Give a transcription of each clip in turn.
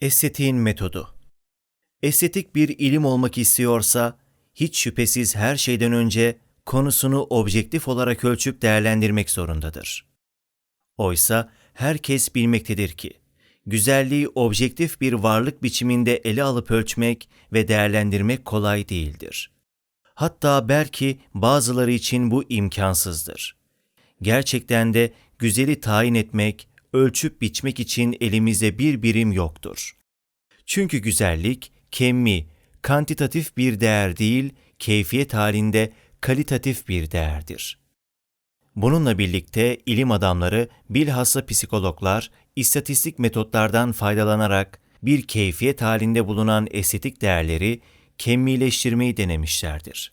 Estetiğin metodu Estetik bir ilim olmak istiyorsa, hiç şüphesiz her şeyden önce konusunu objektif olarak ölçüp değerlendirmek zorundadır. Oysa herkes bilmektedir ki, güzelliği objektif bir varlık biçiminde ele alıp ölçmek ve değerlendirmek kolay değildir. Hatta belki bazıları için bu imkansızdır. Gerçekten de güzeli tayin etmek, ölçüp biçmek için elimizde bir birim yoktur. Çünkü güzellik, kemmi, kantitatif bir değer değil, keyfiyet halinde kalitatif bir değerdir. Bununla birlikte ilim adamları, bilhassa psikologlar, istatistik metotlardan faydalanarak bir keyfiyet halinde bulunan estetik değerleri kemmileştirmeyi denemişlerdir.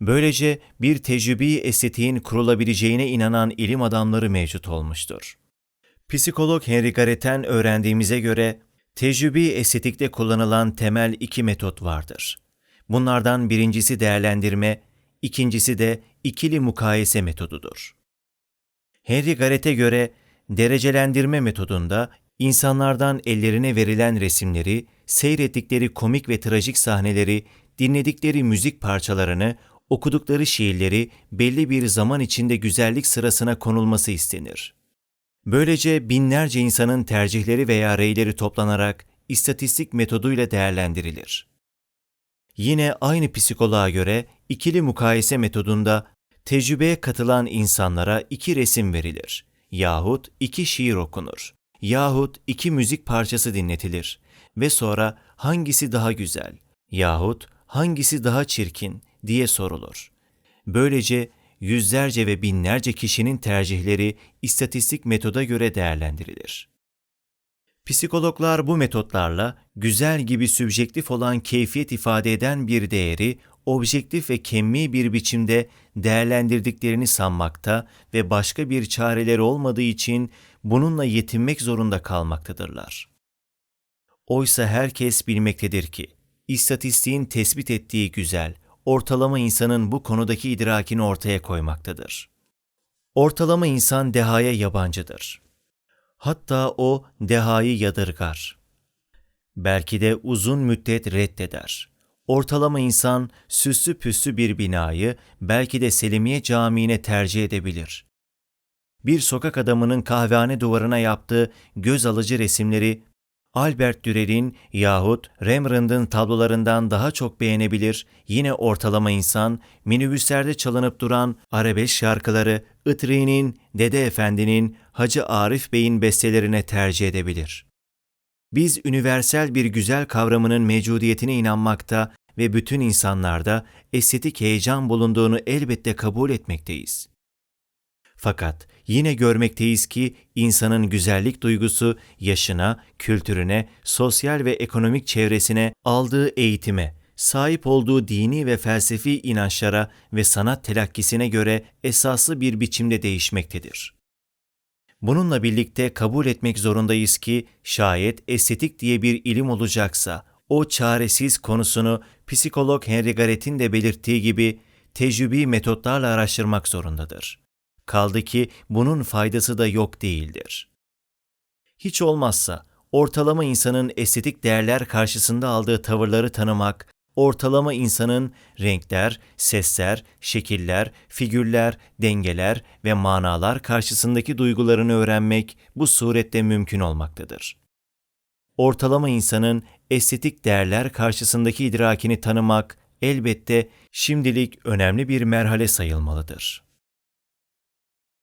Böylece bir tecrübi estetiğin kurulabileceğine inanan ilim adamları mevcut olmuştur. Psikolog Henry Garet'ten öğrendiğimize göre tecrübi estetikte kullanılan temel iki metot vardır. Bunlardan birincisi değerlendirme, ikincisi de ikili mukayese metodudur. Henry Garet'e göre derecelendirme metodunda insanlardan ellerine verilen resimleri, seyrettikleri komik ve trajik sahneleri, dinledikleri müzik parçalarını, okudukları şiirleri belli bir zaman içinde güzellik sırasına konulması istenir. Böylece binlerce insanın tercihleri veya reyleri toplanarak istatistik metoduyla değerlendirilir. Yine aynı psikoloğa göre ikili mukayese metodunda tecrübeye katılan insanlara iki resim verilir yahut iki şiir okunur yahut iki müzik parçası dinletilir ve sonra hangisi daha güzel yahut hangisi daha çirkin diye sorulur. Böylece yüzlerce ve binlerce kişinin tercihleri istatistik metoda göre değerlendirilir. Psikologlar bu metotlarla güzel gibi sübjektif olan keyfiyet ifade eden bir değeri objektif ve kemmi bir biçimde değerlendirdiklerini sanmakta ve başka bir çareleri olmadığı için bununla yetinmek zorunda kalmaktadırlar. Oysa herkes bilmektedir ki, istatistiğin tespit ettiği güzel, ortalama insanın bu konudaki idrakini ortaya koymaktadır. Ortalama insan dehaya yabancıdır. Hatta o dehayı yadırgar. Belki de uzun müddet reddeder. Ortalama insan süslü püslü bir binayı belki de Selimiye Camii'ne tercih edebilir. Bir sokak adamının kahvehane duvarına yaptığı göz alıcı resimleri Albert Dürer'in yahut Rembrandt'ın tablolarından daha çok beğenebilir, yine ortalama insan, minibüslerde çalınıp duran arabesk şarkıları Itri'nin, Dede Efendi'nin, Hacı Arif Bey'in bestelerine tercih edebilir. Biz üniversal bir güzel kavramının mevcudiyetine inanmakta ve bütün insanlarda estetik heyecan bulunduğunu elbette kabul etmekteyiz. Fakat yine görmekteyiz ki insanın güzellik duygusu yaşına, kültürüne, sosyal ve ekonomik çevresine, aldığı eğitime, sahip olduğu dini ve felsefi inançlara ve sanat telakkisine göre esaslı bir biçimde değişmektedir. Bununla birlikte kabul etmek zorundayız ki şayet estetik diye bir ilim olacaksa o çaresiz konusunu psikolog Henry Garet'in de belirttiği gibi tecrübi metotlarla araştırmak zorundadır. Kaldı ki bunun faydası da yok değildir. Hiç olmazsa ortalama insanın estetik değerler karşısında aldığı tavırları tanımak, ortalama insanın renkler, sesler, şekiller, figürler, dengeler ve manalar karşısındaki duygularını öğrenmek bu surette mümkün olmaktadır. Ortalama insanın estetik değerler karşısındaki idrakini tanımak elbette şimdilik önemli bir merhale sayılmalıdır.